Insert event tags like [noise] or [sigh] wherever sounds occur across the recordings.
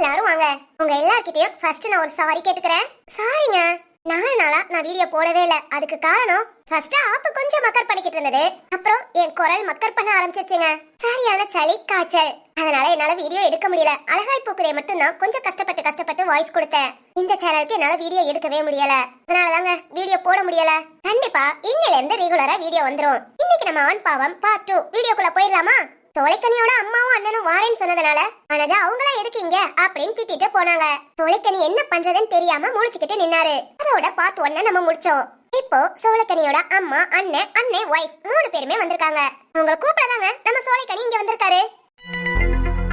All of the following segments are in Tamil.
எல்லாரும் வாங்க. உங்க எல்லார்கிட்டயும் ஃபர்ஸ்ட் நான் ஒரு சாரி கேட்டுக்கிறேன். சாரிங்க நாலு நாளா நான் வீடியோ போடவே இல்ல. அதுக்கு காரணம் ஃபர்ஸ்ட் ஆப்பு கொஞ்சம் மக்கர் பண்ணிக்கிட்டு இருந்தது. அப்புறம் என் குரல் மக்கர் பண்ண ஆரம்பிச்சிருச்சுங்க. சரியான சளி காய்ச்சல். அதனால என்னால வீடியோ எடுக்க முடியல. அழகாய் பூக்குதே மட்டும் தான் கொஞ்சம் கஷ்டப்பட்டு கஷ்டப்பட்டு வாய்ஸ் கொடுத்தேன். இந்த சேனலுக்கு என்னால வீடியோ எடுக்கவே முடியல. அதனாலதாங்க வீடியோ போட முடியல. கண்டிப்பா இன்னில இருந்து ரெகுலரா வீடியோ வந்துரும். இன்னைக்கு நம்ம ஆண் பாவம் பார்ட் டூ வீடியோக்குள்ள போயிடலாமா? தொலைக்கனியோட அம்மாவும் அண்ணனும் வாரேன்னு சொன்னதுனால அனஜா அவங்களா இருக்கீங்க அப்படின்னு திட்டிட்டு போனாங்க. தொலைக்கனி என்ன பண்றதுன்னு தெரியாம முழிச்சுக்கிட்டு நின்னாரு. அதோட பார்ட் ஒன்ன நம்ம முடிச்சோம். இப்போ சோழக்கனியோட அம்மா அண்ணன் அண்ணன் ஒய்ஃப் மூணு பேருமே வந்திருக்காங்க. அவங்கள கூப்பிடாதாங்க நம்ம சோழக்கனி இங்க வந்திருக்காரு.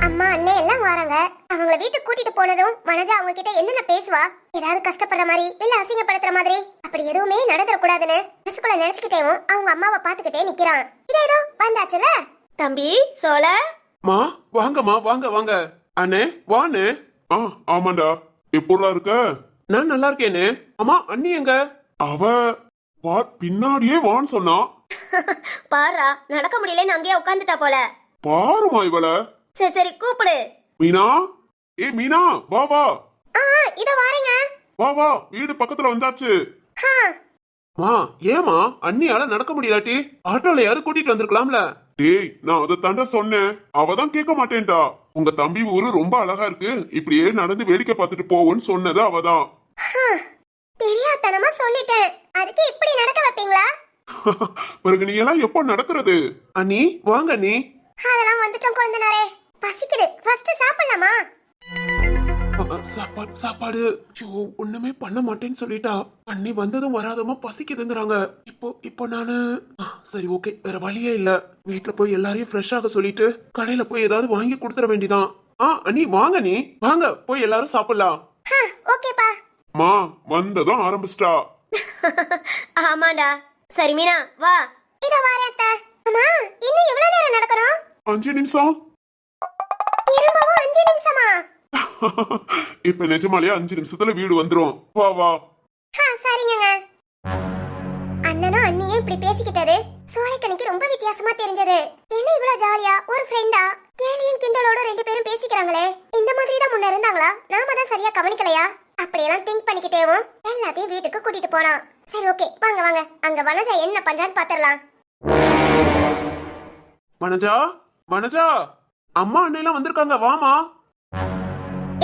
அம்மா அண்ணன் எல்லாம் வராங்க. அவங்கள வீட்டுக்கு கூட்டிட்டு போனதும் மனஜா அவங்க கிட்ட என்னென்ன பேசுவா? ஏதாவது கஷ்டப்படுற மாதிரி இல்ல அசிங்கப்படுத்துற மாதிரி? அப்படி எதுவுமே நடந்துடக்கூடாதுன்னு. மனசுக்குள்ள நினைச்சுக்கிட்டேவும் அவங்க அம்மாவை பாத்துக்கிட்டே நிக்கிறான். இதே ஏதோ வந்தாச்சுல? தம்பி சோழ? மா வாங்கம்மா வாங்க வாங்க. அண்ணே வாண்ணே. ஆ ஆமாண்டா. எப்படிலாம் இருக்க? நான் நல்லா இருக்கேனே. அம்மா அண்ணி எங்க? அவ வா பின்னாடியே வான்னு சொன்னா. [laughs] பாரா நடக்க முடியலன்னு அங்கேயே உட்காந்துட்டா போல. பாருமா இவள. சரி சரி கூப்பிடு. மீனா? ஏ மீனா வா வா. ஆ இத வாரேங்க. வா வா வீடு பக்கத்துல வந்தாச்சு. ஹா மா ஏமா அண்ணியால நடக்க முடியலாட்டி ஆட்டோலயாவது கூட்டிட்டு வந்திருக்கலாம்ல. டேய் நான் அதை தாண்டா சொன்னேன். அவ தான் கேட்க மாட்டேன்டா. உங்க தம்பி ஊரு ரொம்ப அழகா இருக்கு. இப்படியே நடந்து வேடிக்கை பார்த்துட்டு போவோன்னு சொன்னது அவதான். தெரியாதனமா சொல்லிட்டேன். அதுக்கு இப்படி நடக்க வைப்பீங்களா? [laughs] பிறகு நீ எல்லாம் எப்போ நடக்கிறது அண்ணி வாங்க அண்ணி. அதெல்லாம் வந்துட்டோம் குழந்தனாரே. பசிக்குது. ஃபர்ஸ்ட் சாப்பிடலாமா? சாப்பாடு சாப்பாடு. ஐயோ ஒண்ணுமே பண்ண மாட்டேன்னு சொல்லிட்டா. அண்ணி வந்ததும் வராதமா பசிக்குதுங்கிறாங்க. இப்போ இப்போ நானு சரி ஓகே. வேற வழியே இல்ல. வீட்ல போய் எல்லாரையும் ஃப்ரெஷ் ஆக சொல்லிட்டு கடையில போய் ஏதாவது வாங்கி கொடுத்துட வேண்டியதான் ஆ அண்ணி வாங்க நீ வாங்க போய் எல்லாரும் சாப்பிடலாம். ஹா ஓகேப்பா. மா வந்ததும் ஆரம்பிச்சிட்டா. [laughs] ஆமாண்டா. சரி மீனா வா. இத வாரேன் அத்தை. அம்மா இன்னும் எவ்வளவு நேரம் நடக்கணும்? அஞ்சு நிமிஷம். திரும்பவும் அஞ்சு நிமிஷமா? இப்ப நிஜமாலே அஞ்சு நிமிஷத்துல வீடு வந்துரும். வா வா. ஹா சரிங்கங்க. அண்ணனும் அண்ணியும் இப்படி பேசிக்கிட்டது சோலைக்கணிக்கு ரொம்ப வித்தியாசமா தெரிஞ்சது. என்ன இவ்வளவு ஜாலியா? ஒரு ஃப்ரெண்டா கேலியும் கிண்டலோட ரெண்டு பேரும் பேசிக்கிறாங்களே. இந்த மாதிரி தான் முன்ன இருந்தாங்களா? நாம தான் சரியா கவனிக்கலையா? அப்படியெல்லாம் திங்க் பண்ணிக்கிட்டேவும் எல்லாத்தையும் வீட்டுக்கு கூட்டிட்டு போனான். சரி ஓகே வாங்க வாங்க. அங்க வனஜா என்ன பண்றான்னு பாத்திரலாம். வனஜா? வனஜா? அம்மா அண்ணெல்லாம் வந்திருக்காங்க. வாமா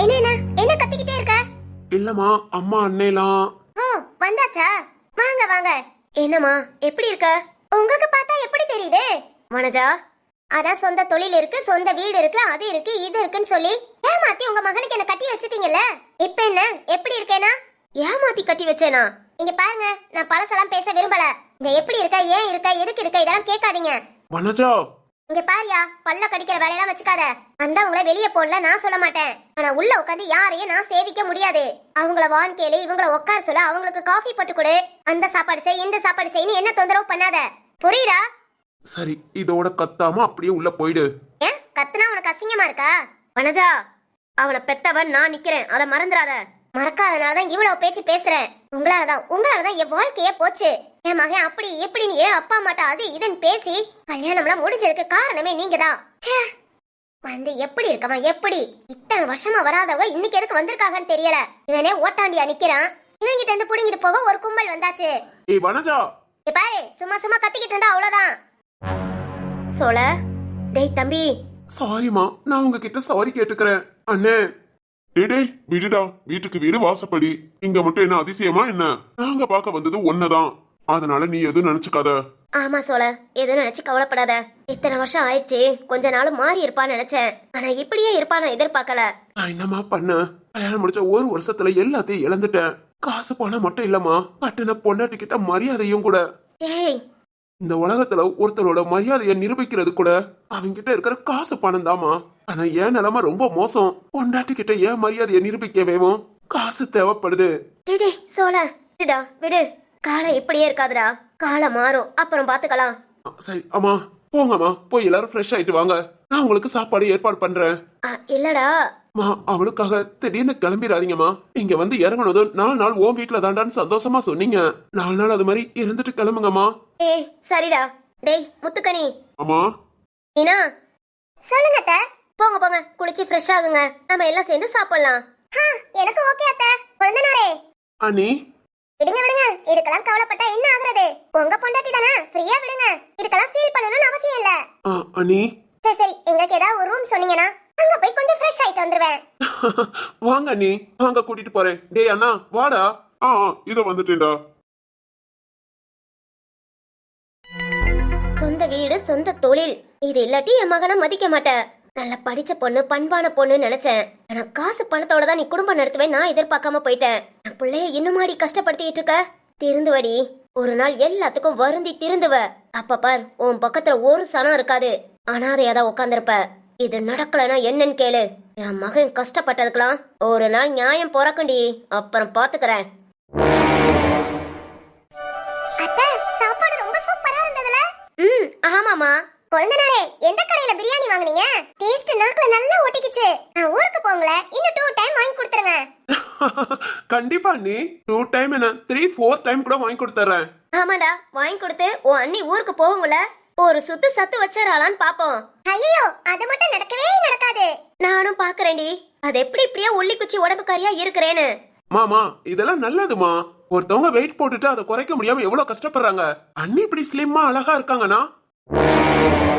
என்ன என்ன கத்திக்கிட்டே இருக்க? இல்லம்மா அம்மா அண்ணெல்லாம் ஓ வந்தாச்சா? வாங்க வாங்க. என்னம்மா எப்படி இருக்க? உங்களுக்கு பார்த்தா எப்படி தெரியுது? வனஜா அதான் சொந்த தொழில் இருக்கு சொந்த வீடு இருக்கு அது இருக்கு இது இருக்குன்னு சொல்லி ஏமாத்தி உங்க மகனுக்கு என்ன கட்டி வச்சிட்டீங்கல்ல? இப்ப என்ன? எப்படி இருக்கேனா? ஏமாத்தி கட்டி வச்சேனா? இங்க பாருங்க நான் பழசெல்லாம் பேச விரும்பல. இந்த எப்படி இருக்க ஏன் இருக்க எதுக்கு இருக்க இதெல்லாம் கேட்காதீங்க. வனஜா இங்க பாரியா பல்ல கடிக்கிற வேலையெல்லாம் வச்சுக்காத. வந்தவங்கள வெளிய போடல நான் சொல்ல மாட்டேன். ஆனா உள்ள உட்காந்து யாரையும் நான் சேவிக்க முடியாது. அவங்கள வான் கேளு இவங்கள உட்கார சொல்ல அவங்களுக்கு காஃபி போட்டு கொடு. அந்த சாப்பாடு செய் இந்த சாப்பாடு செய்யு என்ன தொந்தரவு பண்ணாத. புரியுதா? சரி இதோட கத்தாம அப்படியே உள்ள போயிடு. ஏன்? கத்துனா உனக்கு அசிங்கமா இருக்கா? வனஜா அவனை பெத்தவன் நான் நிக்கிறேன். அதை மறந்துடாத மறக்காதனாலதான் இவ்வளவு பேச்சு பேசுறேன். உங்களாலதான் உங்களாலதான் என் வாழ்க்கையே போச்சு. என் மகன் அப்படி இப்படின்னு ஏன் அப்பா அம்மாட்ட அது இதுன்னு பேசி கல்யாணம்லாம் முடிஞ்சதுக்கு காரணமே நீங்கதான். ச்சே. வந்து எப்படி இருக்கமா எப்படி? இத்தனை வருஷமா வராதவங்க இன்னைக்கு எதுக்கு வந்திருக்காங்கன்னு தெரியல. இவனே ஓட்டாண்டியா நிக்கிறான். இவங்கிட்ட இருந்து புடுங்கிட்டு போக ஒரு கும்பல் வந்தாச்சு. ஏய் வனஜா! பாரு சும்மா சும்மா கத்திக்கிட்டு இருந்தா அவ்வளவுதான். சோழ டேய் தம்பி. சாரிம்மா நான் உங்ககிட்ட சாரி கேட்டுக்கிறேன். அண்ணே. டேய் டேய் விடுடா. வீட்டுக்கு வீடு வாசப்படி. இங்க மட்டும் என்ன அதிசயமா என்ன? நாங்க பார்க்க வந்தது ஒன்னதான் அதனால நீ எதுவும் நினைச்சுக்காத. ஆமா சோழ எதுவும் நினைச்சு கவலைப்படாத. இத்தனை வருஷம் ஆயிடுச்சு கொஞ்ச நாள் மாறி இருப்பான்னு நினைச்சேன். ஆனா இப்படியே இருப்பான்னு எதிர்பார்க்கல. நான் என்னம்மா பண்ண கல்யாணம் முடிச்ச ஒரு வருஷத்துல எல்லாத்தையும் இழந்துட்டேன். காசு பணம் மட்டும் இல்லம்மா கட்டின பொண்டாட்டிக்கிட்ட மரியாதையும் கூட. ஏய். இந்த உலகத்துல ஒருத்தரோட மரியாதையை நிரூபிக்கிறது கூட அவங்கிட்ட இருக்கிற காசு பணம் தாமா ஆனா என் நிலைமை ரொம்ப மோசம். பொண்டாட்டி கிட்ட ஏன் மரியாதையை நிரூபிக்க வேணும். காசு தேவைப்படுது. டேய் சோழ விடு. காலம் இப்படியே இருக்காதுடா. காலம் மாறும். அப்புறம் பாத்துக்கலாம். சரி அம்மா போங்கம்மா. போய் எல்லாரும் ஃப்ரெஷ் ஆயிட்டு வாங்க. நான் உங்களுக்கு சாப்பாடு ஏற்பாடு பண்றேன். இல்லடா. மா அவளுக்காக திடீர்னு கிளம்பிடாதீங்கம்மா. இங்க வந்து இறங்குனதும் நாலு நாள் உன் வீட்டுல தாண்டான்னு சந்தோஷமா சொன்னீங்க. நாலு நாள் அது மாதிரி இருந்துட்டு கிளம்புங்கம்மா. ஏய் சரிடா. டேய் முத்துக்கனி. ஆமா மீனா. சொல்லுங்க அத்தை. போங்க போங்க. குளிச்சு ஃப்ரெஷ் ஆகுங்க. நம்ம எல்லாம் சேர்ந்து சாப்பிடலாம். எனக்கு ஓகே அத்தை. குழந்தனாரே அனி விடுங்க விடுங்க. இதுக்கெல்லாம் கவலைப்பட்டா என்ன ஆகுறது? உங்க பொண்டாட்டி தானே? ஃப்ரீயா விடுங்க. இதுக்கெல்லாம் ஃபீல் பண்ணணும்னு அவசியம் இல்ல. ஆ, அனி சரி சரி. எங்களுக்கு ஏதாவது ஒரு ரூம் சொன்னீங்கன்னா அங்க போய் கொஞ்சம் ஃப்ரெஷ் ஆயிட்டு வந்துருவேன். [laughs] வாங்க அண்ணி. வாங்க கூட்டிட்டு போறேன். டேய் அண்ணா வாடா. ஆ ஆ, இதோ வந்துட்டேன்டா. சொந்த வீடு சொந்த தொழில். இது இல்லாட்டி என் மகனை மதிக்க மாட்டேன். நல்ல படிச்ச பொண்ணு பண்பான பொண்ணு நினைச்சேன். ஆனா காசு பணத்தோட தான் நீ குடும்பம் நடத்துவேன் நான் எதிர்பார்க்காம போயிட்டேன். என் பிள்ளைய இன்னுமாடி கஷ்டப்படுத்திட்டு இருக்க? திருந்துவடி. ஒரு நாள் எல்லாத்துக்கும் வருந்தி திருந்துவ. அப்ப பார் உன் பக்கத்துல ஒரு சனம் இருக்காது. அனாதையா தான் உட்காந்துருப்ப இது நடக்கலனா என்னன்னு கேளு. என் மகன் கஷ்டப்பட்டதுக்கெல்லாம் ஒரு நாள் நியாயம் பிறக்குண்டி அப்புறம் பாத்துக்கறேன். ஆமாமா குழந்தனாரே எந்த கடையில பிரியாணி வாங்குனீங்க? டேஸ்ட் நாக்குல நல்லா ஒட்டிக்கிச்சு. நான் ஊருக்கு போங்கள இன்னும் டூ டைம் வாங்கி கொடுத்துருங்க. [laughs] கண்டிப்பா அண்ணி. டூ டைம் என்ன? த்ரீ ஃபோர் டைம் கூட வாங்கி கொடுத்துறேன். ஆமாடா வாங்கி கொடுத்து உன் அண்ணி ஊருக்கு போகுங்கள ஒரு சுத்து சத்து வச்சிடறாளான்னு பாப்போம். ஐயோ அது மட்டும் நடக்கவே நடக்காது. நானும் பாக்குறேன்டி. அது எப்படி இப்படியே உள்ளி குச்சி உடம்புக்காரியா இருக்கிறேன்னு. மாமா இதெல்லாம் நல்லதுமா. ஒருத்தவங்க வெயிட் போட்டுட்டு அதை குறைக்க முடியாம எவ்வளவு கஷ்டப்படுறாங்க. அண்ணி இப்படி ஸ்லிம்மா அழகா இருக்காங்கன்னா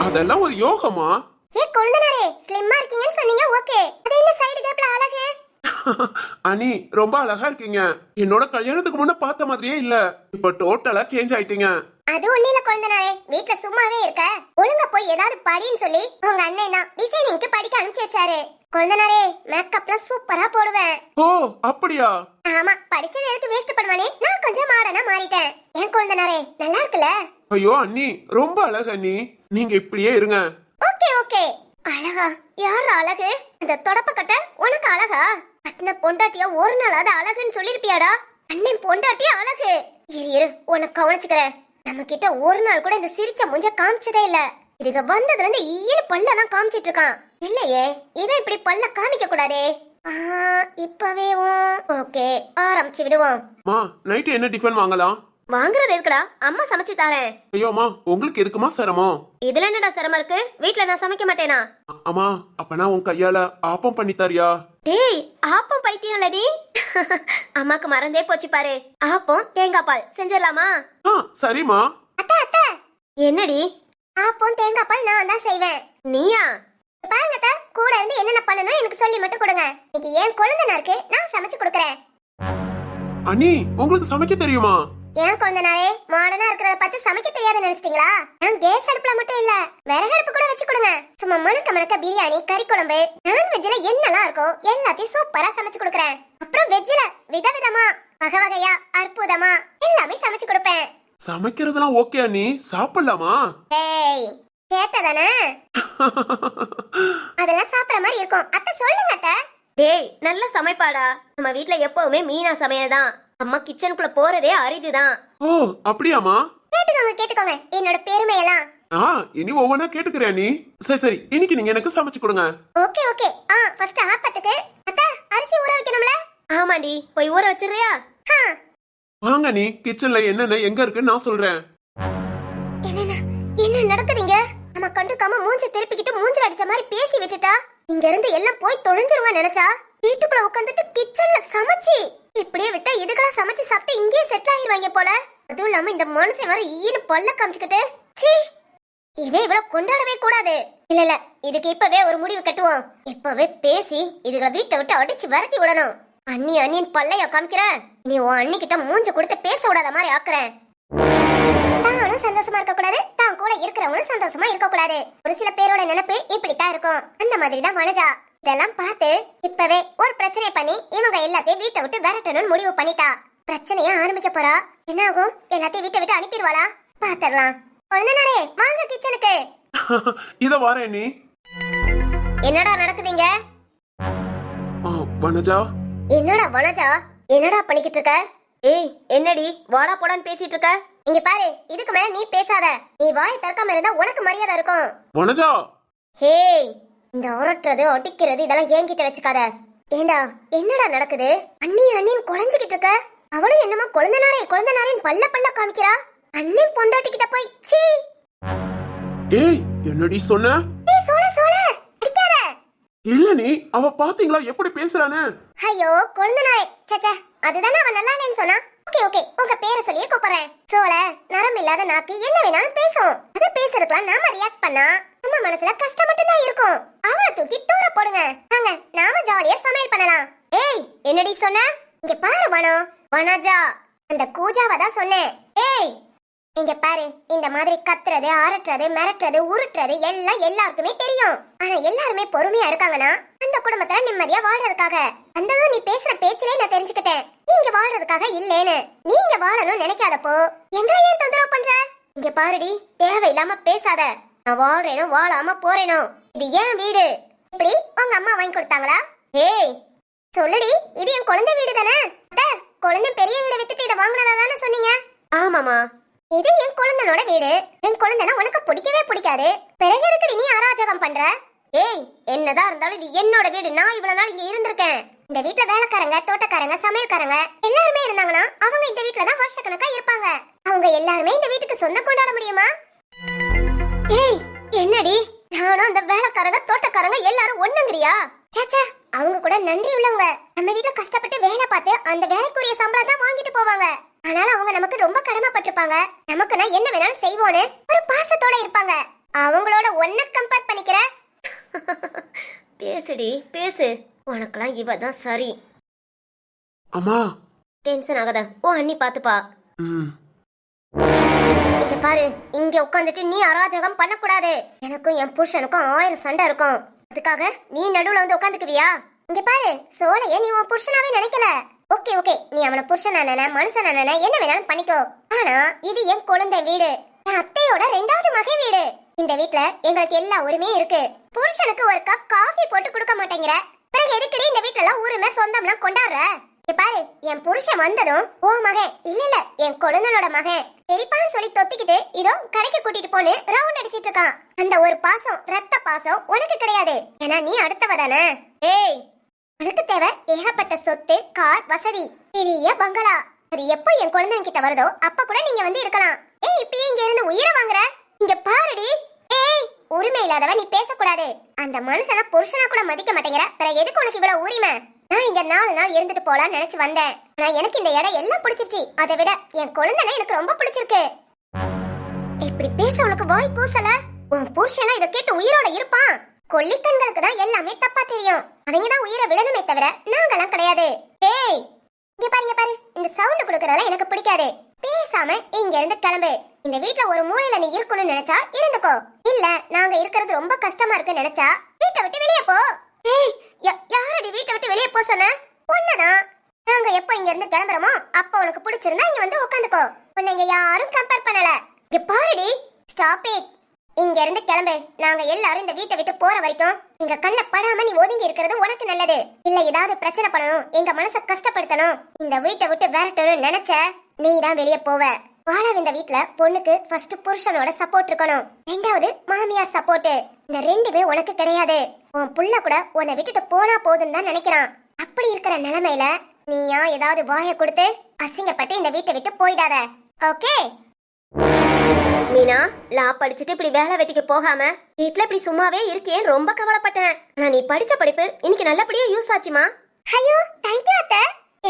அதெல்லாம் ஒரு யோகமா? ஏ குழந்தனாரே ஸ்லிம்மா இருக்கீங்கன்னு சொன்னீங்க ஓகே. அது என்ன சைடு கேப்ல அழகு? [laughs] அனி ரொம்ப அழகா இருக்கீங்க. என்னோட கல்யாணத்துக்கு முன்ன பார்த்த மாதிரியே இல்ல. இப்ப டோட்டலா சேஞ்ச் ஆயிட்டீங்க. அது ஒண்ணு இல்ல குழந்தனாரே. வீட்ல சும்மாவே இருக்க. ஒழுங்கா போய் ஏதாவது படின்னு சொல்லி உங்க அண்ணன் தான் டிசைனிங்க்கு படிக்க அனுப்பிச்சு வச்சாரு. குழந்தனாரே மேக்கப்லாம் சூப்பரா போடுவேன். ஓ அப்படியா? ஆமா படிச்சது எதுக்கு வேஸ்ட் பண்ணுவானே. நான் கொஞ்சம் மாடனா மாறிட்டேன். ஏன் குழந்தனாரே நல்லா இருக்குல்ல? ஐயோ அண்ணி ரொம்ப அழகு அண்ணி. நீங்க இப்படியே இருங்க. Okay okay. அழகா? யார் அழகு? அந்த தொடப்ப கட்ட உனக்கு அழகா? கட்டின பொண்டாட்டியா ஒரு நாளாவது அழகுன்னு சொல்லிருப்பியாடா? அண்ணன் பொண்டாட்டியா அழகு. இரு இரு உனக்கு கவனிச்சுக்கிறேன். நம்ம கிட்ட ஒரு நாள் கூட இந்த சிரிச்ச முஞ்ச காமிச்சதே இல்ல. இதுக வந்ததுல இருந்து ஈனு பல்ல தான் காமிச்சிட்டு இருக்கான். இல்லையே இவன் இப்படி பல்ல காமிக்க கூடாதே. ஆ, இப்பவே ஓகே ஆரம்பிச்சு விடுவோம். மா நைட்டு என்ன டிஃபன் வாங்கலாம்? வாங்குறது எதுக்குடா? அம்மா சமைச்சு தாரேன். ஐயோமா உங்களுக்கு எதுக்குமா சிரமம்? இதுல என்னடா சிரமம் இருக்கு? வீட்ல நான் சமைக்க மாட்டேனா? அம்மா அப்பனா உன் கையால ஆப்பம் பண்ணி தரியா? டேய் ஆப்பம் பைத்தியம் இல்லடி. [laughs] அம்மாக்கு மறந்தே போச்சு பாரு. ஆப்பம் தேங்காய் பால். செஞ்சிடலாமா? ஆ சரிம்மா. அத்தை அத்தை. என்னடி? ஆப்பம் தேங்காய் பால் நான் தான் செய்வேன். நீயா? பாருங்க அத்தை, கூட இருந்து என்னென்ன பண்ணணும் எனக்கு சொல்லி மட்டும் கொடுங்க. இன்னைக்கு ஏன் குழந்தைனாருக்கு நான் சமைச்சு கொடுக்குறேன். அண்ணி உங்களுக்கு சமைக்க தெரியுமா? ஏன் குழந்தைனாரே மாடர்னா இருக்கிறத பார்த்து சமைக்க தெரியாதுன்னு நினைச்சிட்டீங்களா? நான் கேஸ் அடுப்புல மட்டும் இல்ல விறகு அடுப்பு கூட வச்சு கொடுங்க. சும்மா மணக்க மணக்க பிரியாணி கறி குழம்பு நான்வெஜ்ல என்னெல்லாம் இருக்கோ எல்லாத்தையும் சூப்பரா சமைச்சு கொடுக்குறேன். அப்புறம் வெஜ்ல விதவிதமா வகை வகையா அற்புதமா எல்லாமே சமைச்சு கொடுப்பேன். சமைக்கிறதெல்லாம் ஓகே அண்ணி. சாப்பிடலாமா? ஏய் கேட்டதானே? [laughs] அதெல்லாம் சாப்பிடுற மாதிரி இருக்கும். அத்தை சொல்லுங்க அத்தை. டேய் நல்ல சமைப்பாடா. நம்ம வீட்ல எப்பவுமே மீனா சமையல் தான் அம்மா கிச்சனுக்குள்ள போறதே அரிதுதான். ஓ அப்படியாமா கேட்டுக்கோங்க கேட்டுக்கோங்க. என்னோட பெருமையெல்லாம். ஆ இனி ஒவ்வொன்றா கேட்டுக்கிறேன் அண்ணி சரி சரி. இன்னைக்கு நீங்க எனக்கு சமைச்சு கொடுங்க. Okay okay. ஆ ஃபர்ஸ்ட் ஆப்பத்துக்கு. அத்தை அரிசி ஊற வைக்கணும்ல? ஆமாண்டி. போய் ஊற வச்சிடுறியா? ஆ. வாங்க நீ. கிச்சன்ல என்னென்ன எங்க இருக்குன்னு நான் சொல்றேன். என்னென்ன? என்ன நடக்குதுங்க? நம்ம கண்டுக்காம மூஞ்ச திருப்பிக்கிட்டு மூஞ்சில அடிச்ச மாதிரி பேசி விட்டுட்டா? இங்க இருந்து எல்லாம் போய் தொலைஞ்சிருவா நினைச்சா? வீட்டுக்குள்ள உட்காந்துட்டு கிச்சன்ல சமைச்சு. இப்படியே விட்டா இதுக்கெல்லாம் சமைச்சு சாப்பிட்டு இங்கேயே செட்டில் ஆகிருவாங்க போல. அதுவும் இல்லாம இந்த மனுஷன் வர ஈனு பல்ல காமிச்சுக்கிட்டு. சீ இவன் இவ்வளவு கொண்டாடவே கூடாது. இல்ல இல்ல இதுக்கு இப்பவே ஒரு முடிவு கட்டுவோம். இப்பவே பேசி இதுகளை வீட்டை விட்டு அடிச்சு விரட்டி விடணும். அண்ணி அண்ணின் பல்லைய காமிக்கிற? நீ உன் அண்ணி கிட்ட மூஞ்ச கொடுத்து பேச விடாத மாதிரி ஆக்குறேன் தானும் சந்தோஷமா இருக்க கூடாது தான் கூட இருக்கிறவங்களும் சந்தோஷமா இருக்க கூடாது ஒரு சில பேரோட நினைப்பு இப்படித்தான் இருக்கும். அந்த மாதிரி தான் வனஜா இதெல்லாம் பார்த்து இப்பவே ஒரு பிரச்சனை பண்ணி இவங்க எல்லாத்தையும் வீட்டை விட்டு விரட்டணும்னு முடிவு பண்ணிட்டா. பிரச்சனைய ஆரம்பிக்க போறா. என்ன ஆகும் எல்லாத்தையும் வீட்டை விட்டு அனுப்பிடுவாளா? பாத்திரலாம். குழந்தைனாரே வாங்க கிச்சனுக்கு [laughs] இத வாரேன் நீ. என்னடா நடக்குதுங்க? வனஜா? என்னடா வனஜா? என்னடா பண்ணிக்கிட்டு இருக்க? ஏய் என்னடி? வாடா போடான்னு பேசிட்டு இருக்க? இங்க பாரு இதுக்கு மேல நீ பேசாத. நீ வாய் திறக்காம இருந்தா உனக்கு மரியாதை இருக்கும். வனஜா? ஹேய் இந்த உரட்டுறது ஒட்டிக்கிறது இதெல்லாம் என்கிட்ட வச்சுக்காத. ஏண்டா என்னடா நடக்குது? அண்ணி அண்ணின் குழஞ்சுகிட்டு இருக்க? அவளும் என்னமோ குழந்தனாரே குழந்தனாரேன்னு பல்ல பல்ல காமிக்கிறா? அண்ணன் பொண்டாட்டி கிட்ட போய் சீ ஏய் என்னடி சொன்ன? நீ சோழ சோழ அடிக்காத! இல்ல நீ அவ பாத்தீங்களா? எப்படி பேசுறான்னு? ஐயோ கொழுந்தனாரே சச்சா அதுதானே அவன் நல்லா இல்லைன்னு சொன்னா ஓகே ஓகே. உங்க பேரை சொல்லியே கூப்பிடுறேன். சோழ நரம் இல்லாத நாக்கு. என்ன வேணாலும் பேசும். அது பேசுறதுக்குலாம் நாம ரியாக்ட் பண்ணா நம்ம மனசுல கஷ்டம் மட்டும் தான் இருக்கும். அவளை தூக்கி தூர போடுங்க. வாங்க நாம ஜாலியா சமையல் பண்ணலாம். ஏய் என்னடி சொன்ன? இங்க பாரு வனோ வனஜா. அந்த கூஜாவை தான் சொன்னேன். ஏய் இங்க பாரு இந்த மாதிரி கத்துறது அரட்டுறது மிரட்டுறது உருட்டுறது எல்லாம் எல்லாருக்குமே தெரியும். ஆனா எல்லாருமே பொறுமையா இருக்காங்கன்னா அந்த குடும்பத்துல நிம்மதியா வாழ்றதுக்காக. அந்த நீ பேசுற பேச்சிலே நான் தெரிஞ்சுக்கிட்டேன். நீங்க வாழ்றதுக்காக இல்லேன்னு. நீங்க வாழணும்னு நினைக்காதப்போ. எங்களை ஏன் தொந்தரவு பண்ற? இங்க பாருடி தேவையில்லாம பேசாத. நான் வாழ்றேனோ வாழாம போறேனோ. இது ஏன் வீடு? இப்படி உங்க அம்மா வாங்கி கொடுத்தாங்களா? ஏய் சொல்லுடி இது என் குழந்தை வீடு தானே குழந்தை பெரிய வீடை வித்துட்டு இதை வாங்கினதா தானே சொன்னீங்க? ஆமாமா இது என் குழந்தனோட வீடு. என் குழந்தனை உனக்கு பிடிக்கவே பிடிக்காது. பிறகு எதுக்கு நீ அராஜகம் பண்ற? ஏய் என்னதான் இருந்தாலும் இது என்னோட வீடு. நான் இவ்வளவு நாள் இங்க இருந்திருக்கேன். இந்த வீட்டுல வேலைக்காரங்க தோட்டக்காரங்க சமையல்காரங்க எல்லாருமே இருந்தாங்கன்னா அவங்க இந்த வீட்டுல தான் வருஷக்கணக்கா இருப்பாங்க. அவங்க எல்லாருமே இந்த வீட்டுக்கு சொந்த கொண்டாட முடியுமா? ஏய் என்னடி? நானும் அந்த வேலைக்காரங்க தோட்டக்காரங்க எல்லாரும் ஒண்ணுங்கிறியா? சாச்சா அவங்க கூட நன்றி உள்ளவங்க. நம்ம வீட்டுல கஷ்டப்பட்டு வேலை பார்த்து அந்த வேலைக்குரிய சம்பளம் தான் வாங்கிட்டு போவாங்க. ஆனாலும் அவங்க நமக்கு ரொம்ப கடமைப்பட்டிருப்பாங்க. நமக்கு நான் என்ன வேணாலும் செய்வோன்னு ஒரு பாசத்தோட இருப்பாங்க. அவங்களோட ஒன்ன கம்பேர் பண்ணிக்கிற. [laughs] பேசுடி பேசு. உனக்கெல்லாம் இவ தான் சரி. அம்மா. டென்ஷன் ஆகாத. ஓ அண்ணி பாத்துப்பா. இங்க பாரு இங்க உட்காந்துட்டு நீ அராஜகம் பண்ணக்கூடாது. எனக்கும் என் புருஷனுக்கும் ஆயிரம் சண்டை இருக்கும். அதுக்காக நீ நடுவுல வந்து உட்காந்துக்குவியா இங்க பாரு சோழைய நீ உன் புருஷனாவே நினைக்கல. Okay okay. நீ அவனை புருஷன் அண்ணன மனுஷன் அண்ணன என்ன வேணாலும் பண்ணிக்கோ. ஆனா இது என் குழந்தை வீடு. என் அத்தையோட ரெண்டாவது மகை வீடு. இந்த வீட்ல எங்களுக்கு எல்லா உரிமையும் இருக்கு. புருஷனுக்கு ஒரு கப் காஃபி போட்டு கொடுக்க மாட்டேங்கிற. பிறகு எதுக்கடி இந்த வீட்ல எல்லாம் உரிமை சொந்தம்லாம் கொண்டாடுற? பாரு என் புருஷன் வந்ததும் ஓ மகன் இல்ல இல்ல என் கொழுந்தனோட மகன். பெரியப்பான்னு சொல்லி தொத்திக்கிட்டு இதோ கடைக்கு கூட்டிட்டு போன்னு ரவுண்ட் அடிச்சிட்டு இருக்கான். அந்த ஒரு பாசம் ரத்த பாசம் உனக்கு கிடையாது. ஏன்னா நீ அடுத்தவ தானே. ஏய் உனக்கு தேவை ஏகப்பட்ட சொத்து கார் வசதி. பெரிய பங்களா. அது எப்போ என் குழந்தைங்க கிட்ட வருதோ அப்ப கூட நீங்க வந்து இருக்கலாம். ஏய் இப்பயே இங்க இருந்து உயிரை வாங்குற? இங்க பாருடி. ஏய் உரிமை இல்லாதவ நீ பேசக்கூடாது. அந்த மனுஷன புருஷனா கூட மதிக்க மாட்டேங்கிற. பிறகு எதுக்கு உனக்கு இவ்வளவு உரிமை? நான் இங்க நாலு நாள் இருந்துட்டு போலாம்னு நினைச்சு வந்தேன். ஆனா எனக்கு இந்த இடம் எல்லாம் பிடிச்சிருச்சு. அதை விட என் குழந்தைனா எனக்கு ரொம்ப பிடிச்சிருக்கு. இப்படி பேச உனக்கு வாய் கூசல உன் புருஷனா இதை கேட்டு உயிரோட இருப்பான். கொல்லிக்கண்களுக்கு தான் எல்லாமே தப்பா தெரியும். அவங்க தான் உயிரை விடணுமே தவிர நாங்கெல்லாம் கிடையாது. ஏய் இங்க பாருங்க பாரு. இந்த சவுண்ட் கொடுக்கறதெல்லாம் எனக்கு பிடிக்காது. பேசாம இங்க இருந்து கிளம்பு. இந்த வீட்ல ஒரு மூலையில நீ இருக்கணும்னு நினைச்சா இருந்துக்கோ. இல்ல நாங்க இருக்கிறது ரொம்ப கஷ்டமா இருக்குன்னு நினைச்சா வீட்டை விட்டு வெளியே போ. ஏய் யா- யாரடி வீட்டை விட்டு வெளியே போ சொன்ன? ஒன்னதான் நாங்க எப்போ இங்க இருந்து கிளம்புறோமோ அப்போ உனக்கு பிடிச்சிருந்தா இங்க வந்து உட்காந்துக்கோ உன்னை இங்க யாரும் கம்பேர் பண்ணல. இங்க பாருடி. ஸ்டாப் இட் இங்க இருந்து கிளம்பு. நாங்க எல்லாரும் இந்த வீட்டை விட்டு போற வரைக்கும் எங்க கண்ண படாம நீ ஒதுங்கி இருக்கிறது உனக்கு நல்லது. இல்ல ஏதாவது பிரச்சனை பண்ணணும் எங்க மனச கஷ்டப்படுத்தணும். இந்த வீட்டை விட்டு விரட்டணும்னு நினைச்ச நீ தான் வெளியே போவ. வாழ இந்த வீட்ல பொண்ணுக்கு ஃபர்ஸ்ட் புருஷனோட சப்போர்ட் இருக்கணும். ரெண்டாவது மாமியார் சப்போர்ட் இந்த ரெண்டுமே உனக்கு கிடையாது. உன் புள்ள கூட உன்னை விட்டுட்டு போனா போதும் தான் நினைக்கிறான். அப்படி இருக்கிற நிலைமையில நீயா ஏதாவது வாயை கொடுத்து அசிங்கப்பட்டு இந்த வீட்டை விட்டு போயிடாத. ஓகே மீனா லா படிச்சுட்டு இப்படி வேலை வெட்டிக்கு போகாம வீட்ல இப்படி சும்மாவே இருக்கேன் ரொம்ப கவலைப்பட்டேன். ஆனா நீ படிச்ச படிப்பு இன்னைக்கு நல்லபடியா யூஸ் ஆச்சுமா? ஐயோ தேங்க்யூ அத்தை.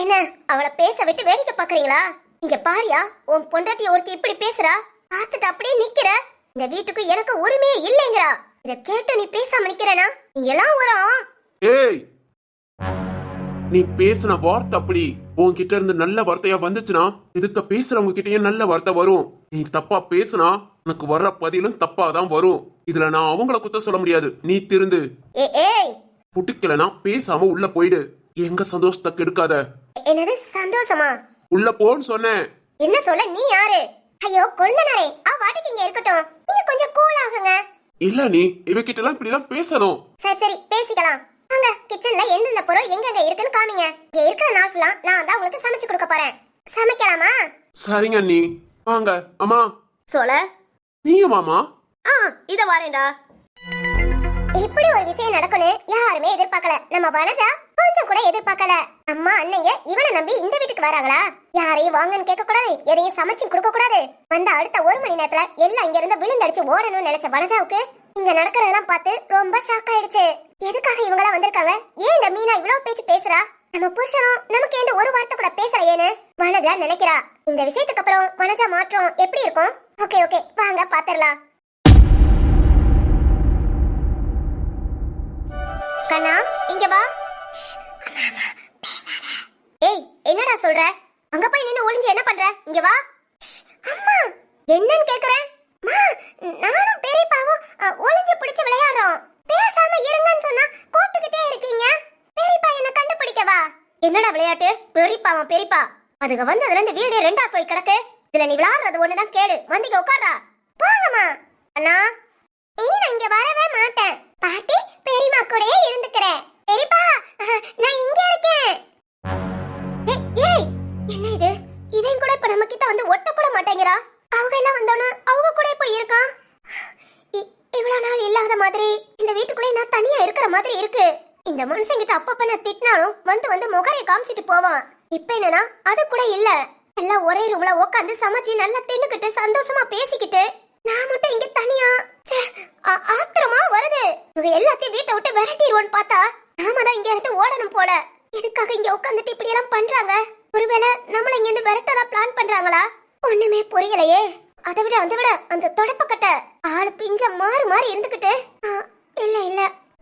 என்ன அவளை பேச விட்டு வேடிக்கை பாக்குறீங்களா இங்க பாரியா உன் பொண்டாட்டி ஒருத்தி இப்படி பேசுறா? பார்த்துட்டு அப்படியே நிக்கிற. இந்த வீட்டுக்கு எனக்கு உரிமையே இல்லைங்கிறா. இத கேட்டு நீ பேசாம நிக்கிறேனா? நீ எல்லாம் ஒரு ஏய் நீ பேசின வார்த்தை அப்படி. உன்கிட்ட இருந்து நல்ல வார்த்தையா வந்துச்சுன்னா இதுக்கு பேசுறவங்க கிட்டயும் நல்ல வார்த்தை வரும்? நீ தப்பா பேசுனா உனக்கு வர்ற பதிலும் தப்பா தான் வரும். இதுல நான் அவங்கள குத்த சொல்ல முடியாது. நீ திருந்து. புடிக்கலனா பேசாம உள்ள போயிடு. எங்க சந்தோஷத்தை கெடுக்காத. என்னது சந்தோஷமா? உள்ள போன்னு சொன்னேன். என்ன சொல்ல நீ யாரு? ஐயோ கொழுந்தனாரே ஆ வாட்டுக்கு இங்க இருக்கட்டும். நீங்க கொஞ்சம் கூல் ஆகுங்க. இல்ல நீ இவகிட்ட எல்லாம் இப்படிதான் பேசணும். சரி சரி பேசிக்கலாம். வாங்க கிச்சன்ல எந்தெந்த பொருள் எங்கெங்க இருக்குன்னு காமிங்க. இங்க இருக்கிற நாள் ஃபுல்லா நான் தான் உங்களுக்கு சமைச்சு கொடுக்க போறேன். சமைக்கலாமா? சரிங்க நீ வாங்க அம்மா. சோல நீங்க மாமா ஆ இத வரேன்டா. இப்படி ஒரு விஷயம் நடக்கும்னு யாருமே எதிர்பார்க்கல. நம்ம வனஜா கொஞ்சம் கூட எதிர்பார்க்கல. அம்மா அண்ணங்க இவனை நம்பி இந்த வீட்டுக்கு வராங்களா? யாரையும் வாங்கன்னு கேட்க கூடாது எதையும் சமைச்சு கொடுக்க கூடாது வந்த அடுத்த ஒரு மணி நேரத்துல எல்லாம் இங்க இருந்து விழுந்தடிச்சு ஓடணும்னு நினைச்ச வனஜாவுக்கு இங்க நடக்கிறதெல்லாம் பார்த்து ரொம்ப ஷாக் ஆயிடுச்சு. எதுக்காக இவங்களா வந்திருக்காங்க? ஏன் இந்த மீனா இவ்வளவு பேச்சு பேசுறா? நம்ம புருஷனும் நமக்கு ஏன் ஒரு வார்த்தை கூட பேசுற ஏன்னு வனஜா நினைக்கிறா. இந்த விஷயத்துக்கு அப்புறம் வனஜா மாற்றம் எப்படி இருக்கும்? Okay okay. வாங்க பாத்திரலாம். கண்ணா இங்க வா. ஏய் என்னடா சொல்ற? அங்க போய் நின்னு ஒளிஞ்சு என்ன பண்ற? இங்க வா. அம்மா என்னன்னு கேக்குறேன்? அம்மா, நானும் பெரியப்பாவும் ஒளிஞ்சு பிடிச்சு விளையாடுறோம். பேசாம இருங்கன்னு சொன்னா கூப்பிட்டுக்கிட்டே இருக்கீங்க. பெரியப்பா என்ன கண்டுபிடிக்கவா? என்னடா விளையாட்டு? பெரியப்பாவன் பெரியப்பா. அதுக வந்ததுல இருந்து வீடு ரெண்டா போய் கிடக்கு. இதுல நீ விளையாடுறது ஒண்ணுதான் கேடு. வந்திக்க உட்காரா போங்கம்மா. அண்ணா இனி நான் இங்க வரவே மாட்டேன். பாட்டி பெரியம்மா கூடயே இருந்துக்கிறேன். பெரியப்பா நான் இங்க இருக்கேன். ஏய், ஏய் என்ன இது? இவன் கூட இப்ப நம்ம கிட்ட வந்து ஒட்ட கூட மாட்டேங்கிறா. அவங்க எல்லாம் வந்தோன்னு அவங்க கூட போய் இருக்கான். இவ்வளவு நாள் இல்லாத மாதிரி இந்த வீட்டுக்குள்ளே நான் தனியா இருக்கிற மாதிரி இருக்கு. இந்த மனுஷங்கிட்ட அப்பப்ப நான் திட்டினாலும் வந்து வந்து முகரை காமிச்சிட்டு போவான். இப்ப என்னன்னா அது கூட இல்ல. எல்லாம் ஒரே ரூம்ல உட்காந்து சமைச்சு நல்லா தின்னுக்கிட்டு சந்தோஷமா பேசிக்கிட்டு. நான் மட்டும் இங்க தனியா ச்சே, ஆ- ஆத்திரமா வருது. இவங்க எல்லாத்தையும் வீட்டை விட்டு விரட்டிடுவோன்னு பார்த்தா நாம தான் இங்க இருந்து ஓடணும் போல. இதுக்காக இங்க உட்காந்துட்டு இப்படி எல்லாம் பண்றாங்க? ஒருவேளை நம்மள இங்க இருந்து விரட்டதா பிளான் பண்றாங்களா? ஒண்ணுமே புரியலையே. அதை விட அதை விட அந்த தொடப்பக்கட்டை ஆள் பிஞ்ச மாறு மாறி இருந்துகிட்டு. ஆ, இல்ல இல்ல.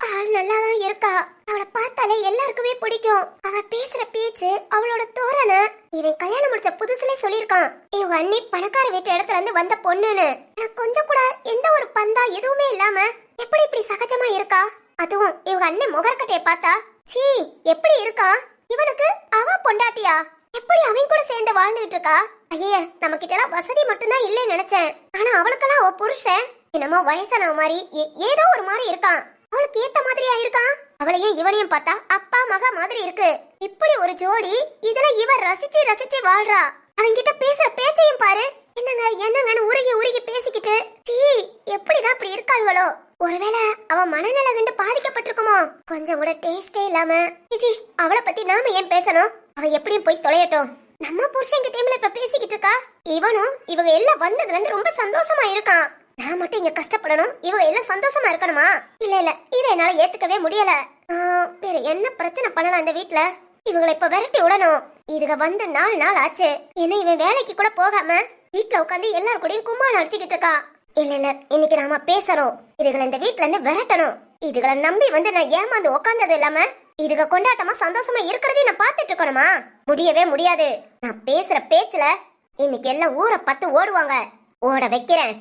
ஆள் நல்லா தான் இருக்கா. அவளை பார்த்தாலே எல்லாருக்குமே பிடிக்கும். அவ பேசுற பேச்சு அவளோட தோரணை. இவன் கல்யாணம் முடிச்ச புதுசுல சொல்லியிருக்கான். இவன் அண்ணி பணக்கார வீட்டு இடத்துல இருந்து வந்த பொண்ணுன்னு. ஆனா கொஞ்சம் கூட எந்த ஒரு பந்தா எதுவுமே இல்லாம எப்படி இப்படி சகஜமா இருக்கா? அதுவும் இவங்க அண்ணன் முகர்கட்டைய பார்த்தா சீ எப்படி இருக்கா? இவனுக்கு அவ பொண்டாட்டியா? இப்படி அவன் கூட சேர்ந்து வாழ்ந்துகிட்டு இருக்கா? ஐயே நம்ம கிட்ட எல்லாம் வசதி மட்டும்தான் இல்லைன்னு நினைச்சேன். ஆனா அவளுக்கெல்லாம் அவ புருஷன். என்னமோ வயசானவ மாதிரி ஏ- ஏதோ ஒரு மாதிரி இருக்கான். அவளுக்கு ஏத்த மாதிரியா இருக்கான் அவளையும் இவனையும் பார்த்தா அப்பா மக மாதிரி இருக்கு. இப்படி ஒரு ஜோடி இதுல இவ ரசிச்சு ரசிச்சு வாழ்றா. அவன்கிட்ட பேசுற பேச்சையும் பாரு. என்னங்க என்னங்கன்னு உருகி உருகி பேசிக்கிட்டு சீ எப்படிதான் இப்படி இருக்காளுகளோ. ஒருவேளை அவ மனநல கண்டு பாதிக்கப்பட்டிருக்குமோ? கொஞ்சம் கூட டேஸ்டே இல்லாம. அவளை பத்தி நாம ஏன் பேசணும்? அவ எப்படியும் போய் தொலையட்டும். நம்ம புருஷன் கிட்டேயும் இப்ப பேசிக்கிட்டு இருக்கா? இவனும் இவங்க எல்லாம் வந்ததுல இருந்து ரொம்ப சந்தோஷமா இருக்கான். நான் மட்டும் இங்க கஷ்டப்படணும் இவங்க எல்லாம் சந்தோஷமா இருக்கணுமா? இல்ல இல்ல இதை என்னால ஏத்துக்கவே முடியல. ஆ, வேற என்ன பிரச்சனை பண்ணலாம் இந்த வீட்ல? இவங்களை இப்ப விரட்டி விடணும். இதுக வந்து நாலு நாள் ஆச்சு. என்ன இவன் வேலைக்கு கூட போகாம வீட்ல உட்காந்து எல்லார் கூடயும் கும்மாளம் அடிச்சுக்கிட்டு இருக்கா? இல்ல இல்ல இன்னைக்கு நாம பேசணும். இதுகளை இந்த வீட்ல இருந்து விரட்டணும். இதுகளை நம்பி வந்து நான் ஏமாந்து உட்காந்தது இல்லாம இதுக கொண்டாட்டமா சந்தோஷமா இருக்கிறதையும் நான் பார்த்துட்டு இருக்கணுமா? முடியவே முடியாது. நான் பேசுற பேச்சுல இன்னைக்கு எல்லாம் ஊரை பத்து ஓடுவாங்க. ஓட வைக்கிறேன்.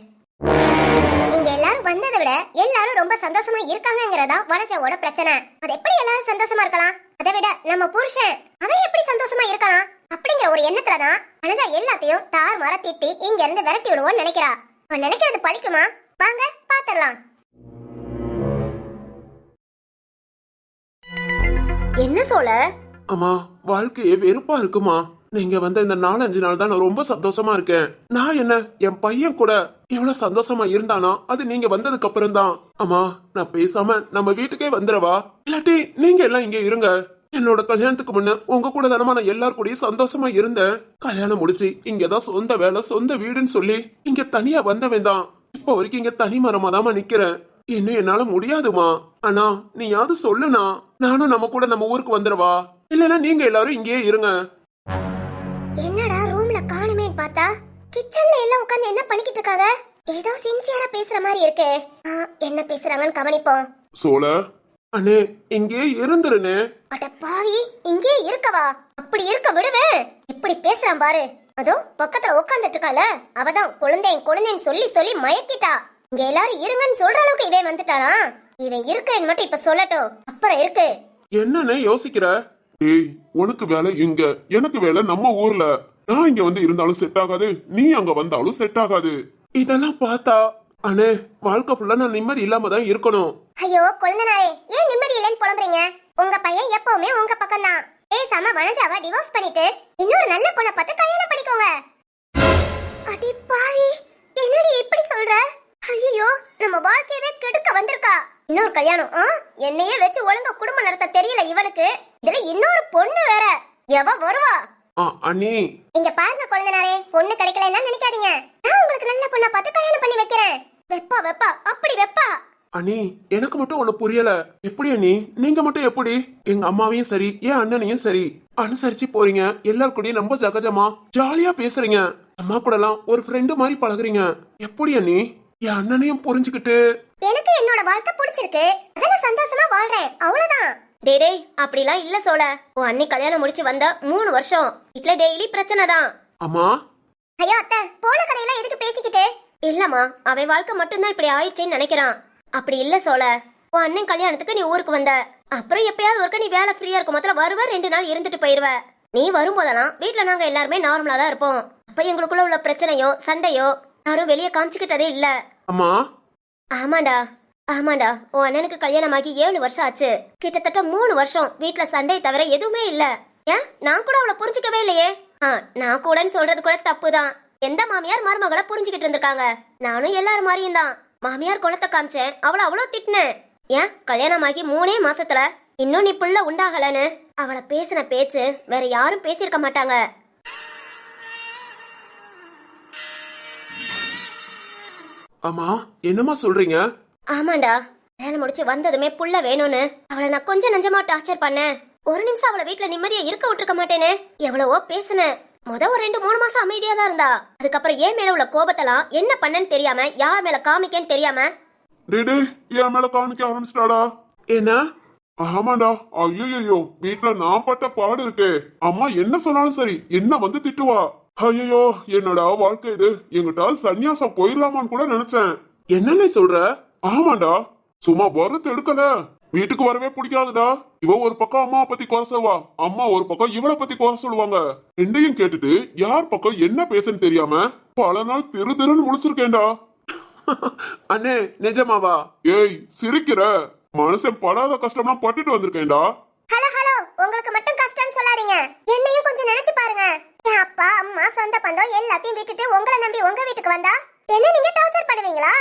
இங்க எல்லாரும் வந்ததை விட எல்லாரும் ரொம்ப சந்தோஷமா இருக்காங்கங்கிறதா வனஜாவோட பிரச்சனை. அது எப்படி எல்லாரும் சந்தோஷமா இருக்கலாம்? அதை விட நம்ம புருஷன் அவன் எப்படி சந்தோஷமா இருக்கலாம்? அப்படிங்கிற ஒரு எண்ணத்துல தான் வனஜா எல்லாத்தையும் தார் மர திட்டி இங்க இருந்து விரட்டி விடுவோம்னு நினைக்கிறா. அவன் நினைக்கிறது பழிக்குமா? வாங்க பாத்துடலாம் என்ன சோழ? அம்மா வாழ்க்கையே வெறுப்பா இருக்குமா? நீங்க வந்த இந்த நாலஞ்சு நாள் தான் நான் ரொம்ப சந்தோஷமா இருக்கேன். நான் என்ன என் பையன் கூட எவ்வளவு சந்தோஷமா இருந்தானா? அது நீங்க வந்ததுக்கு அப்புறம் தான். அம்மா நான் பேசாம நம்ம வீட்டுக்கே வந்துடவா? இல்லாட்டி நீங்க எல்லாம் இங்க இருங்க. என்னோட கல்யாணத்துக்கு முன்ன உங்க கூட தானமா நான் எல்லார் கூடயும் சந்தோஷமா இருந்தேன். கல்யாணம் முடிச்சு இங்கதான் சொந்த வேலை சொந்த வீடுன்னு சொல்லி இங்க தனியா வந்தவன் தான். இப்ப வரைக்கும் இங்க தனி மரமா நிக்கிறேன். இன்னும் என்னால முடியாதுமா. அண்ணா நீயாவது சொல்லுண்ணா. நானும் நம்ம கூட நம்ம ஊருக்கு வந்துடவா? இல்லைன்னா நீங்க எல்லாரும் இங்கேயே இருங்க. என்னடா ரூம்ல காணுமேன்னு பார்த்தா? கிச்சன்ல எல்லாம் உட்கார்ந்து என்ன பண்ணிக்கிட்டு இருக்காங்க? ஏதோ சின்சியரா பேசுற மாதிரி இருக்கு. ஆ, என்ன பேசுறாங்கன்னு கவனிப்போம். சோழ? அண்ணே இங்கேயே இருந்துருண்ணே. அட பாவி இங்கே இருக்கவா? அப்படி இருக்க விடுவேன். இப்படி பேசுறான் பாரு. அதோ பக்கத்துல உட்கார்ந்துட்டு இருக்கால அவதான் குழந்தைன் குழந்தைன்னு சொல்லி சொல்லி மயக்கிட்டா. இங்க எல்லாரும் இருங்கன்னு சொல்ற அளவுக்கு இவன் வந்துட்டானா? இவன் இருக்கேன்னு மட்டும் இப்ப சொல்லட்டும். அப்புறம் இருக்கு. என்னன்னு யோசிக்கிற? டேய் உனக்கு வேலை இங்க எனக்கு வேலை நம்ம ஊர்ல. நான் இங்க வந்து இருந்தாலும் செட் ஆகாது. நீ அங்க வந்தாலும் செட் ஆகாது. இதெல்லாம் பார்த்தா அண்ணே வாழ்க்கை ஃபுல்லா நான் நிம்மதி இல்லாம தான் இருக்கணும். ஐயோ குழந்தனாரே ஏன் நிம்மதி இல்லைன்னு புலம்புறீங்க? உங்க பையன் எப்பவுமே உங்க பக்கம் தான் பேசாம வனஜாவை டிவோர்ஸ் பண்ணிட்டு? இன்னொரு நல்ல பொண்ணை பார்த்து கல்யாணம் பண்ணிக்கோங்க. அடி பாவி என்னடி இப்படி சொல்ற? ஐயோ நம்ம வாழ்க்கையவே கெடுக்க வந்திருக்கா. இன்னொரு கல்யாணம் ஆ? என்னையே வச்சு ஒழுங்கா குடும்பம் நடத்த தெரியல இவனுக்கு. இதுல இன்னொரு பொண்ணு வேற. எவ வருவா? அண்ணி. இங்க பாருங்க குழந்தனாரே பொண்ணு கிடைக்கலன்னா நினைக்காதீங்க. நான் உங்களுக்கு நல்ல பொண்ணை பார்த்து கல்யாணம் பண்ணி வைக்கிறேன். வெப்பா வெப்பா அப்படி வெப்பா. அண்ணி எனக்கு மட்டும் ஒண்ணு புரியல. எப்படி அண்ணி? நீங்க மட்டும் எப்படி? எங்க அம்மாவையும் சரி என் அண்ணனையும் சரி. அனுசரிச்சு போறீங்க. எல்லார் கூடயும் ரொம்ப ஜகஜமா ஜாலியா பேசுறீங்க. அம்மா கூட எல்லாம் ஒரு ஃப்ரெண்டு மாதிரி பழகுறீங்க. எப்படி அண்ணி? என் அண்ணனையும் புரிஞ்சுக்கிட்டு எனக்கு என்னோட வாழ்க்கை பிடிச்சிருக்கு. நான் சந்தோஷமா வாழ்றேன். அவ்வளவுதான். டே டேய் அப்படிலாம் இல்ல சோல உன் அண்ணி கல்யாணம் முடிச்சு வந்த மூணு வருஷம். வீட்ல டெய்லி பிரச்சனை தான். அம்மா? ஐயோ அத்தை போன கதையெல்லாம் எதுக்கு பேசிக்கிட்டு? இல்லம்மா அவன் வாழ்க்கை மட்டும்தான் இப்படி ஆயிடுச்சேன்னு நினைக்கிறான். அப்படி இல்ல சோல உன் அண்ணன் கல்யாணத்துக்கு நீ ஊருக்கு வந்த. அப்புறம் எப்பயாவது ஒருக்க நீ வேலை ஃப்ரீயா இருக்கும் மொத்தம் வருவ ரெண்டு நாள் இருந்துட்டு போயிருவ. நீ வரும்போதெல்லாம் வீட்ல நாங்க எல்லாருமே நார்மலா தான் இருப்போம். அப்ப எங்களுக்குள்ள உள்ள பிரச்சனையோ சண்டையோ யாரும் வெளியே காமிச்சுக்கிட்டதே இல்ல. அம்மா? ஆமாண்டா ஆமாண்டா. உன் அண்ணனுக்கு கல்யாணமாகி ஏழு வருஷம் ஆச்சு. கிட்டத்தட்ட மூணு வருஷம் வீட்டுல சண்டை தவிர எதுவுமே இல்ல. ஏன்? நான் கூட அவளை புரிஞ்சுக்கவே இல்லையே. ஆ நான் கூடன்னு சொல்றது கூட தப்புதான். எந்த மாமியார் மருமகளை புரிஞ்சுக்கிட்டு இருந்திருக்காங்க? நானும் எல்லாரும் மாதிரியும் தான். மாமியார் குணத்தை காமிச்சேன். அவளை அவ்வளோ திட்டினேன். ஏன்? கல்யாணமாகி மூணே மாசத்துல இன்னும் நீ புள்ள உண்டாகலன்னு அவளை பேசின பேச்சு வேற யாரும் பேசியிருக்க மாட்டாங்க. அம்மா என்னம்மா சொல்றீங்க? ஆமாண்டா வேலை முடிச்சு வந்ததுமே புள்ள வேணும்னு. அவளை நான் கொஞ்சம் நஞ்சமா டார்ச்சர் பண்ணேன். ஒரு நிமிஷம் அவளை வீட்ல நிம்மதியா இருக்க விட்டுருக்க மாட்டேனே எவ்வளவோ பேசுனேன். முத ஒரு ரெண்டு மூணு மாசம் அமைதியா தான் இருந்தா. அதுக்கப்புறம் ஏன் மேல உள்ள கோபத்தெல்லாம் என்ன பண்ணேன்னு தெரியாம யார் மேல காமிக்கன்னு தெரியாம? டேய் டேய் என் மேல காமிக்க ஆரம்பிச்சிட்டாடா? என்ன? ஆமாண்டா ஐயோ வீட்ல நான் பட்ட பாடு இருக்கே. அம்மா என்ன சொன்னாலும் சரி என்ன வந்து திட்டுவா? ஐயோ என்னடா வாழ்க்கை இது. எங்கிட்ட சன்னியாசம் போயிடலாமான்னு கூட நினைச்சேன். என்னன்னு சொல்ற? ஆமாண்டா. சும்மா வறுத்து எடுக்கல. வீட்டுக்கு வரவே பிடிக்காதுடா. இவ ஒரு பக்கம் அம்மா பத்தி குறை சொல்வா அம்மா ஒரு பக்கம் இவளை பத்தி குறை சொல்லுவாங்க. ரெண்டையும் கேட்டுட்டு யார் பக்கம் என்ன பேசுன்னு தெரியாம பல நாள் திரு திருன்னு முழிச்சிருக்கேன்டா. அண்ணே நிஜமாவா? ஏய் சிரிக்கிற. மனுஷன் படாத கஷ்டம்லாம் பட்டுட்டு வந்திருக்கேன்டா. Hello hello. உங்களுக்கு மட்டும் கஷ்டம்னு சொல்லாதீங்க. என்னையும் கொஞ்சம் நினைச்சு பாருங்க. அப்பா அம்மா சொந்த பந்தம் எல்லாத்தையும் விட்டுட்டு உங்களை நம்பி உங்க வீட்டுக்கு வந்தா? என்ன நீங்க டார்ச்சர் பண்ணுவீங்களா?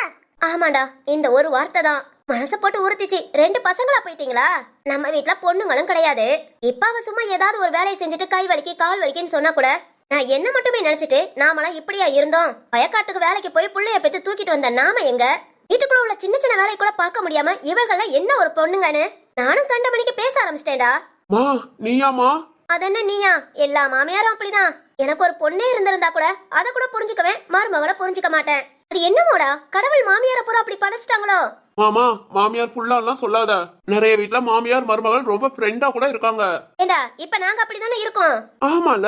ஆமாண்டா இந்த ஒரு வார்த்தை தான். மனச போட்டு உறுத்திச்சு. ரெண்டு பசங்களா போயிட்டீங்களா? நம்ம வீட்ல பொண்ணுங்களும் கிடையாது. இப்ப அவ சும்மா ஏதாவது ஒரு வேலையை செஞ்சுட்டு கை வலிக்கு கால் வலிக்குன்னு சொன்னா கூட நான் என்ன மட்டுமே நினைச்சிட்டு நாமெல்லாம் இப்படியா இருந்தோம். வயக்காட்டுக்கு வேலைக்கு போய் புள்ளைய பெத்து தூக்கிட்டு வந்த நாம எங்க? வீட்டுக்குள்ள உள்ள சின்ன சின்ன வேலையை கூட பார்க்க முடியாம இவங்கெல்லாம் என்ன ஒரு பொண்ணுங்கன்னு? நானும் கண்ட மணிக்கு பேச ஆரம்பிச்சிட்டேன்டா. மா நீயாமா அதென்ன நீயா? எல்லா மாமியாரும் அப்படிதான். எனக்கு ஒரு பொண்ணே இருந்திருந்தா கூட அதை கூட புரிஞ்சுக்கவேன். மருமகளை புரிஞ்சுக்க மாட்டேன். அது என்னமோடா? கடவுள் மாமியாரை பூரா அப்படி படைச்சிட்டாங்களோ மாமா மாமியார் ஃபுல்லா எல்லாம் சொல்லாத. நிறைய வீட்ல மாமியார் மருமகள் ரொம்ப ஃப்ரெண்டா கூட இருக்காங்க. ஏண்டா இப்ப நாங்க அப்படிதானே இருக்கோம்? ஆமால.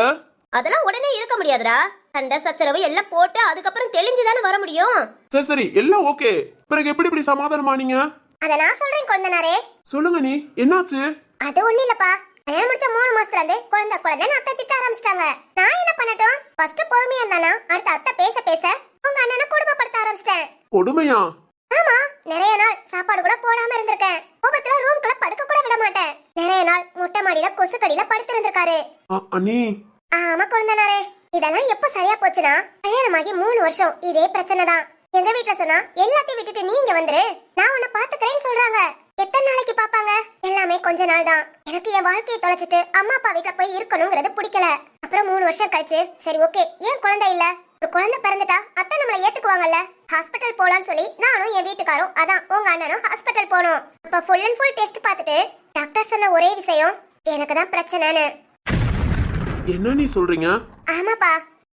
அதெல்லாம் உடனே இருக்க முடியாதுடா. சண்டை சச்சரவு எல்லாம் போட்டு அதுக்கப்புறம் தெளிஞ்சுதானே வர முடியும்? சரி சரி எல்லாம் ஓகே. பிறகு எப்படி இப்படி சமாதானமானீங்க அத நான் சொல்றேன் கொண்டனாரே சொல்லுங்க நீ. என்னாச்சு? அது ஒண்ணு இல்லப்பா. கல்யாணம் முடிச்ச மூணு மாசத்துல இருந்து குழந்தை குழந்தைன்னு அத்தை திட்ட ஆரம்பிச்சிட்டாங்க. நான் என்ன பண்ணட்டும்? ஃபர்ஸ்ட் பொறுமையா இருந்தானா? அடுத்து அத்தை பேச பேச உங்க அண்ணனை குடும்பப்படுத்த ஆரம்பிச்சிட்டேன். கொடுமையா? ஆமா நிறைய நாள் சாப்பாடு கூட போடாம இருந்திருக்கேன். கோபத்துல ரூம்குள்ள படுக்க கூட விட மாட்டேன். நிறைய நாள் மொட்டை மாடியில கொசு கடியில படுத்து இருந்திருக்காரு. அண்ணி. ஆமா குழந்தனாரே. இதெல்லாம் எப்ப சரியா போச்சுன்னா கல்யாணமாகி மூணு வருஷம் இதே பிரச்சனை தான் எங்க வீட்ல சொன்னா எல்லாத்தையும் விட்டுட்டு நீ இங்க வந்துரு. நான் உன்னை பாத்துக்கிறேன்னு சொல்றாங்க. எத்தனை நாளைக்கு பாப்பாங்க எல்லாமே கொஞ்ச நாள் தான். எனக்கு என் வாழ்க்கையை தொலைச்சிட்டு அம்மா அப்பா வீட்ல போய் இருக்கணுங்கிறது பிடிக்கல. அப்புறம் மூணு வருஷம் கழிச்சு சரி ஓகே ஏன் குழந்தை இல்ல? ஒரு குழந்தை பிறந்துட்டா அத்தை நம்மள ஏத்துக்குவாங்கல்ல? ஹாஸ்பிட்டல் போலான்னு சொல்லி நானும் என் வீட்டுக்காரும் அதான் உங்க அண்ணனும் ஹாஸ்பிட்டல் போனோம். அப்ப ஃபுல் அண்ட் ஃபுல் டெஸ்ட் பார்த்துட்டு டாக்டர் சொன்ன ஒரே விஷயம் எனக்கு தான் பிரச்சனைன்னு. என்ன நீ சொல்றீங்க? ஆமாப்பா.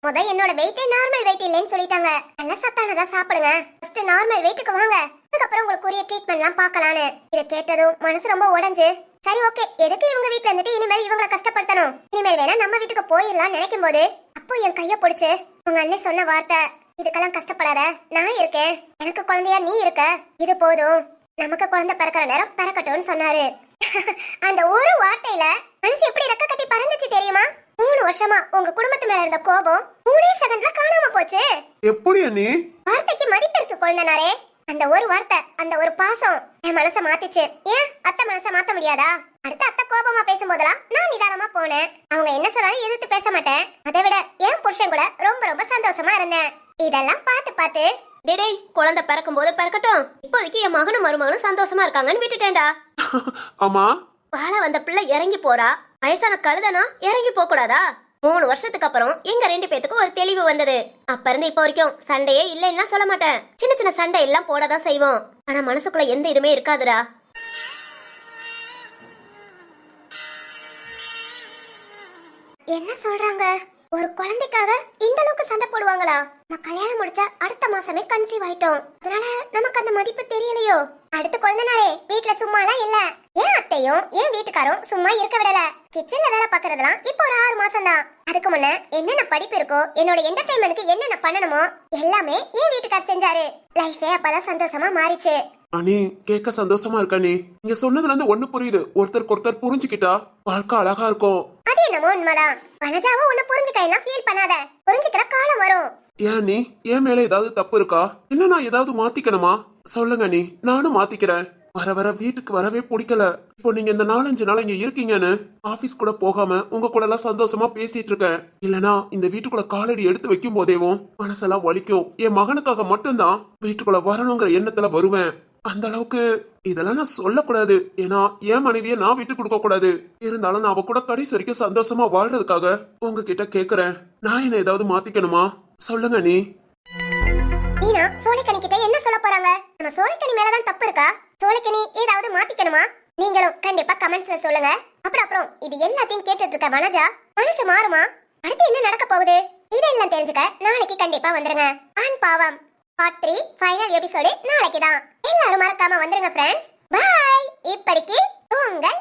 முத என்னோட வெயிட்டே நார்மல் வெயிட் இல்லைன்னு சொல்லிட்டாங்க. நல்ல சத்தானதா சாப்பிடுங்க. ஃபர்ஸ்ட் நார்மல் வெயிட்டுக்கு வாங்க. அதுக்கப்புறம் உங்களுக்கு உரிய ட்ரீட்மெண்ட்லாம் பார்க்கலான்னு. இதை கேட்டதும் மனசு ரொம்ப உடஞ்சு சரி ஓகே எதுக்கு இவங்க வீட்ல இருந்துட்டு இனிமேல் இவங்களை கஷ்டப்படுத்தணும்? இனிமேல் வேணா நம்ம வீட்டுக்கு போயிடலாம் நினைக்கும் போது அப்போ என் கைய பிடிச்சு உங்க அண்ணன் சொன்ன வார்த்தை இதுக்கெல்லாம் கஷ்டப்படாத நான் இருக்கேன். எனக்கு குழந்தையா நீ இருக்க. இது போதும். நமக்கு குழந்தை பிறக்கிற நேரம் பிறக்கட்டும்னு சொன்னாரு. [laughs] அந்த ஒரு வார்த்தையில மனசு எப்படி ரெக்க கட்டி பறந்துச்சு தெரியுமா? மூணு வருஷமா உங்க குடும்பத்து மேல இருந்த கோபம் மூணே செகண்ட்ல காணாம போச்சு. எப்படி அண்ணி? வார்த்தைக்கு மதிப்பு இருக்கு குழந்தனாரே. அந்த ஒரு வார்த்தை அந்த ஒரு பாசம் என் மனச மாத்திச்சு. ஏன்? அத்தை மனச மாத்த முடியாதா? அடுத்து அத்தை கோபமா பேசும்போதெல்லாம் நான் நிதானமா போனேன். அவங்க என்ன சொன்னாலும் எதிர்த்து பேச மாட்டேன். அதை விட என் புருஷன் கூட ரொம்ப ரொம்ப சந்தோஷமா இருந்தேன். இதெல்லாம் பார்த்து பார்த்து. டேய் குழந்தை பிறக்கும் போது பிறக்கட்டும். இப்போதைக்கு என் மகனும் மருமகனும் சந்தோஷமா இருக்காங்கன்னு விட்டுட்டேன்டா. ஆமா வாழ வந்த பிள்ளை இறங்கி போறா? வயசான கழுதனா இறங்கி போக கூடாதா மூணு வருஷத்துக்கு அப்புறம் எங்க ரெண்டு பேத்துக்கும் ஒரு தெளிவு வந்தது. அப்ப இருந்து இப்ப வரைக்கும் சண்டையே இல்லைன்னா சொல்ல மாட்டேன். சின்ன சின்ன சண்டை எல்லாம் போடதான் செய்வோம். ஆனா மனசுக்குள்ள எந்த இதுமே இருக்காதுடா. என்ன சொல்றாங்க? ஒரு குழந்தைக்காக இந்த அளவுக்கு சண்டை போடுவாங்களா? நான் கல்யாணம் முடிச்சா அடுத்த மாசமே கன்சீவ் ஆயிட்டோம். அதனால நமக்கு அந்த மதிப்பு தெரியலையோ? அடுத்த குழந்தைனாரே வீட்ல சும்மாலாம் இல்ல. ஏன் அத்தையும் ஏன் வீட்டுக்காரும் சும்மா இருக்க விடல. கிச்சன்ல வேலை பாக்குறதுலாம் இப்போ ஒரு ஆறு மாசம் தான் அதுக்கு முன்ன என்னென்ன படிப்பு இருக்கோ என்னோட என்டர்டைன்மெண்ட்க்கு என்னென்ன பண்ணணுமோ எல்லாமே என் வீட்டுக்கார் செஞ்சாரு. லைஃபே அப்பதான் சந்தோஷமா மாறிச்சு. அண்ணி கேட்க சந்தோஷமா இருக்க நீ நீங்க சொன்னதுல இருந்து ஒண்ணு புரியுது. ஒருத்தருக்கு ஒருத்தர் புரிஞ்சுக்கிட்டா வாழ்க்கை அழகா இருக்கும். அது என்னமோ உண்மைதான். வனஜாவும் உன்னை புரிஞ்சுக்கலாம் ஃபீல் பண்ணாத. புரிஞ்சுக்கிற காலம் வரும். ஏன் நீ என் மேல ஏதாவது தப்பு இருக்கா? என்ன நான் ஏதாவது மாத்திக்கணுமா? சொல்லுங்க நீ. நானும் மாத்திக்கிறேன். வர வர வீட்டுக்கு வரவே பிடிக்கல. இப்போ நீங்க இந்த நாலஞ்சு நாள் இங்க இருக்கீங்கன்னு ஆபீஸ் கூட போகாம உங்க கூட எல்லாம் சந்தோஷமா பேசிட்டு இருக்கேன். இல்லனா இந்த வீட்டுக்குள்ள காலடி எடுத்து வைக்கும் போதேவும் மனசெல்லாம் வலிக்கும். என் மகனுக்காக மட்டும்தான் வீட்டுக்குள்ள வரணுங்கிற எண்ணத்துல வருவேன். அந்த அளவுக்கு இதெல்லாம் நான் சொல்லக்கூடாது. ஏன்னா என் மனைவியை நான் விட்டு கொடுக்க கூடாது. இருந்தாலும் நான் அவ கூட கடைசி வரைக்கும் சந்தோஷமா வாழ்றதுக்காக உங்ககிட்ட கேக்குறேன். நான் என்ன ஏதாவது மாத்திக்கணுமா? சொல்லுங்க நீ. மீனா கிட்ட என்ன சொல்ல போறாங்க? நம்ம சோலைக்கனி மேலதான் தப்பு இருக்கா? சோலைக்கனி ஏதாவது மாத்திக்கணுமா? நீங்களும் கண்டிப்பா கமெண்ட்ஸ்ல சொல்லுங்க. அப்புறம் அப்புறம் இது எல்லாத்தையும் கேட்டுட்டு இருக்க வனஜா மனசு மாறுமா? அடுத்து என்ன நடக்க போகுது? இதெல்லாம் தெரிஞ்சுக்க நாளைக்கு கண்டிப்பா வந்துருங்க. ஆண் பாவம் பார்ட் த்ரீ ஃபைனல் எபிசோடு நாளைக்கு தான் எல்லாரும் மறக்காம வந்துருங்க ஃப்ரெண்ட்ஸ் பாய் இப்படிக்கு உங்கள்